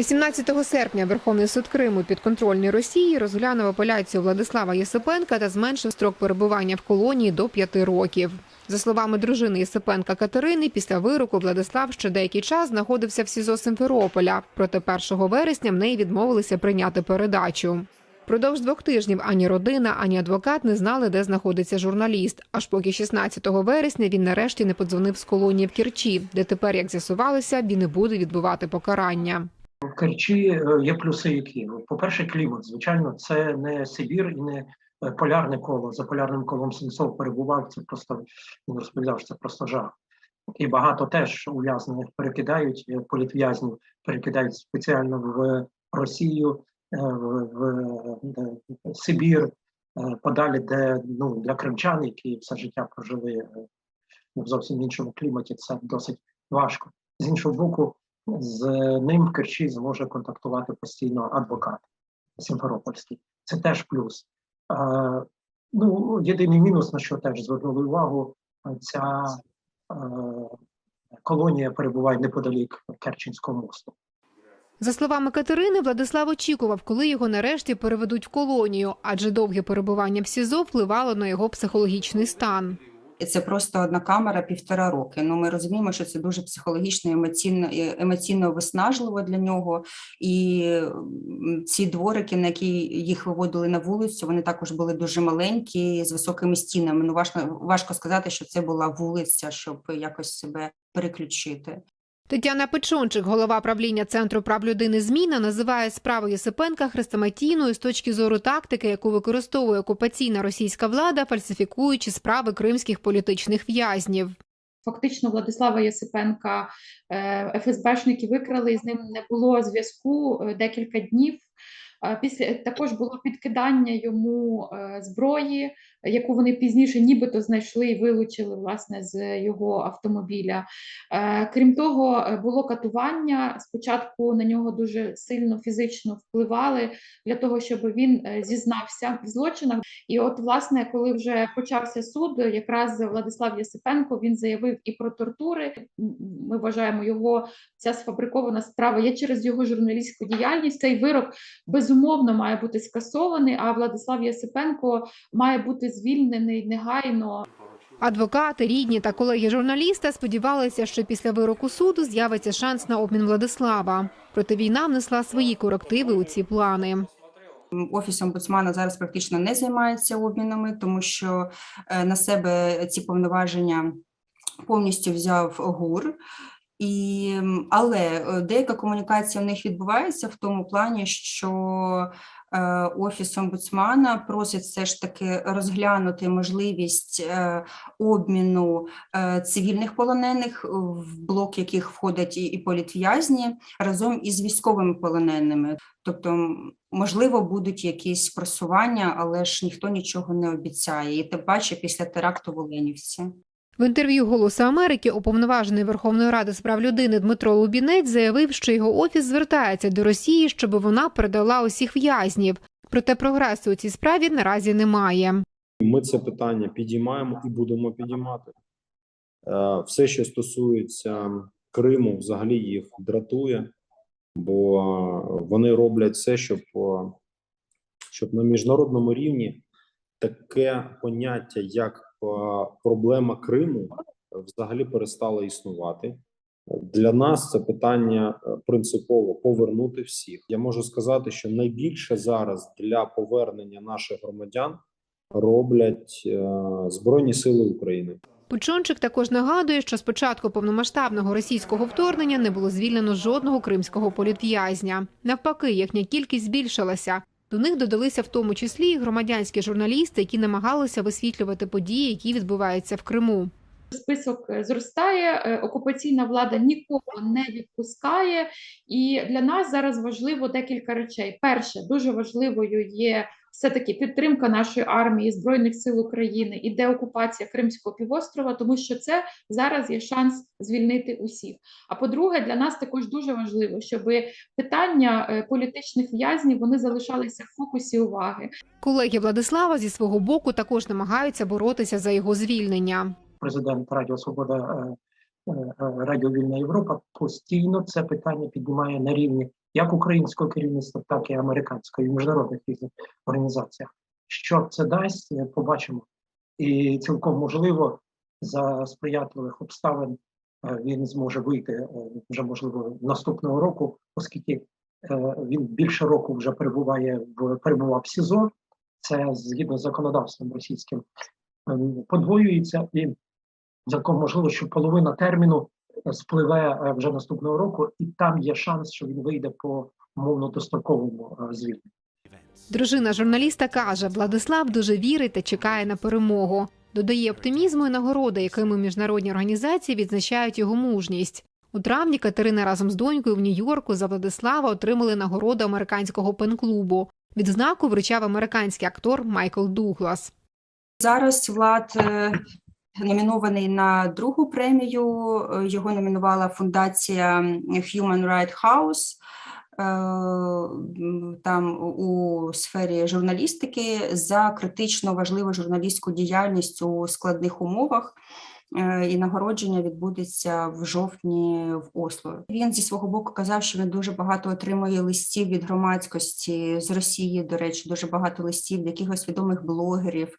18 серпня Верховний суд Криму підконтрольний Росії розглянув апеляцію Владислава Єсипенка та зменшив строк перебування в колонії до п'яти років. За словами дружини Єсипенка Катерини, після вироку Владислав ще деякий час знаходився в СІЗО Симферополя. Проте 1 вересня в неї відмовилися прийняти передачу. Продовж двох тижнів ані родина, ані адвокат не знали, де знаходиться журналіст. Аж поки 16 вересня він нарешті не подзвонив з колонії в Керчі, де тепер, як з'ясувалося, він і буде відбувати покарання. В Керчі е, є плюси, які по-перше, клімат. Звичайно, це не Сибір і не е, полярне коло. За полярним колом Сенцов перебував. Це просто він розповідав, що це просто жах. І багато теж ув'язнених перекидають е, політв'язнів, перекидають спеціально в Росію, в, в, Сибір, подалі, де ну для кримчан, які все життя прожили в зовсім іншому кліматі, це досить важко. З іншого боку, з ним в Керчі зможе контактувати постійно адвокат Сімферопольський. Це теж плюс. Е, ну, єдиний мінус, на що теж звернули увагу, ця е, колонія перебуває неподалік Керченського мосту. За словами Катерини, Владислав очікував, коли його нарешті переведуть в колонію, адже довге перебування в СІЗО впливало на його психологічний стан. І Це просто одна камера півтора роки. Ну ми розуміємо, що це дуже психологічно, емоційно е, емоційно виснажливо для нього. І ці дворики, на які їх виводили на вулицю, вони також були дуже маленькі з високими стінами. Ну важко важко сказати, що це була вулиця, щоб якось себе переключити. Тетяна Печончик, голова правління Центру прав людини Зміна, називає справу Єсипенка хрестоматійною з точки зору тактики, яку використовує окупаційна російська влада, фальсифікуючи справи кримських політичних в'язнів. Фактично Владислава Єсипенка е, ФСБшники викрали, з ним не було зв'язку е, декілька днів. Е, Після також було підкидання йому зброї, яку вони пізніше нібито знайшли і вилучили власне з його автомобіля. Е, Крім того, е, було катування. Спочатку на нього дуже сильно фізично впливали для того, щоб він е, зізнався в злочинах. І от, власне, коли вже почався суд, якраз Владислав Єсипенко він заявив і про тортури. Ми вважаємо його ця сфабрикована справа є через його журналістську діяльність. Цей вирок безумовно має бути скасований. А Владислав Єсипенко має бути звільнений негайно. Адвокати, рідні та колеги журналіста сподівалися, що після вироку суду з'явиться шанс на обмін Владислава. Проте війна внесла свої корективи у ці плани. Офіс омбудсмана зараз практично не займається обмінами, тому що е, на себе ці повноваження повністю взяв ГУР. І, але е, деяка комунікація в них відбувається в тому плані, що офіс омбудсмана просить все ж таки розглянути можливість е, обміну е, цивільних полонених, в блок яких входять і політв'язні, разом із військовими полоненими. Тобто, можливо, будуть якісь просування, але ж ніхто нічого не обіцяє. І тим паче після теракту в Оленівці. В інтерв'ю «Голосу Америки» уповноважений Верховної Ради з прав людини Дмитро Лубінець заявив, що його офіс звертається до Росії, щоб вона передала усіх в'язнів. Проте прогресу у цій справі наразі немає. Ми це питання підіймаємо і будемо підіймати. Е, Все, що стосується Криму, взагалі їх дратує, бо вони роблять все, щоб, е, щоб на міжнародному рівні таке поняття, як проблема Криму, взагалі перестало існувати. Для нас це питання е, принципово повернути всіх. Я можу сказати, що найбільше зараз для повернення наших громадян роблять е, Збройні Сили України. Пучончик також нагадує, що з початку повномасштабного російського вторгнення не було звільнено жодного кримського політв'язня. Навпаки, їхня кількість збільшилася. До них додалися в тому числі і громадянські журналісти, які намагалися висвітлювати події, які відбуваються в Криму. Список е, зростає, е, окупаційна влада нікого не відпускає. І для нас зараз важливо декілька речей. Перше, дуже важливою є все-таки підтримка нашої армії, Збройних сил України і деокупація Кримського півострова, тому що це зараз є шанс звільнити усіх. А по-друге, для нас також дуже важливо, щоб питання е, політичних в'язнів вони залишалися в фокусі уваги. Колеги Владислава зі свого боку також намагаються боротися за його звільнення. Президент Радіо Свобода е, е, Радіо Вільна Європа постійно це питання піднімає на рівні як українського керівництва, так і американського, і міжнародних різних організаціях. Що це дасть, е, побачимо. І цілком можливо, за сприятливих обставин е, він зможе вийти е, вже можливо наступного року, оскільки він більше року вже перебуває в перебував в СІЗО. Це згідно з законодавством російським ем, подвоюється, і цілком можливо, що половина терміну спливе е, вже наступного року, і там є шанс, що він вийде по умовно достроковому е, звільненню. Дружина журналіста каже, Владислав дуже вірить та чекає на перемогу. Додає оптимізму і нагороди, якими міжнародні організації відзначають його мужність. У травні Катерина разом з донькою в Нью-Йорку за Владислава отримали нагороду американського пен-клубу. Відзнаку вручав американський актор Майкл Дуглас. Зараз Влад е, номінований на другу премію. Е, Його номінувала фундація Human Rights House. е, Там у сфері журналістики за критично важливу журналістську діяльність у складних умовах. Е, І нагородження відбудеться в жовтні в Осло. Він зі свого боку казав, що він дуже багато отримує листів від громадськості з Росії. До речі, дуже багато листів, якихось відомих блогерів,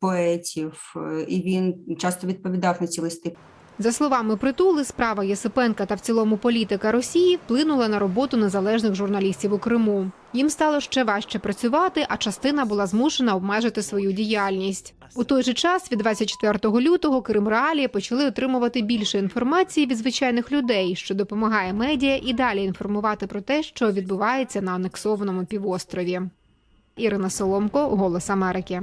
поетів, е, і він часто відповідав на ці листи. За словами притули, справа Єсипенка та в цілому політика Росії вплинула на роботу незалежних журналістів у Криму. Їм стало ще важче працювати, а частина була змушена обмежити свою діяльність. У той же час, від 24 лютого, Крим Реалії почали отримувати більше інформації від звичайних людей, що допомагає медіа і далі інформувати про те, що відбувається на анексованому півострові. Ірина Соломко, Голос Америки.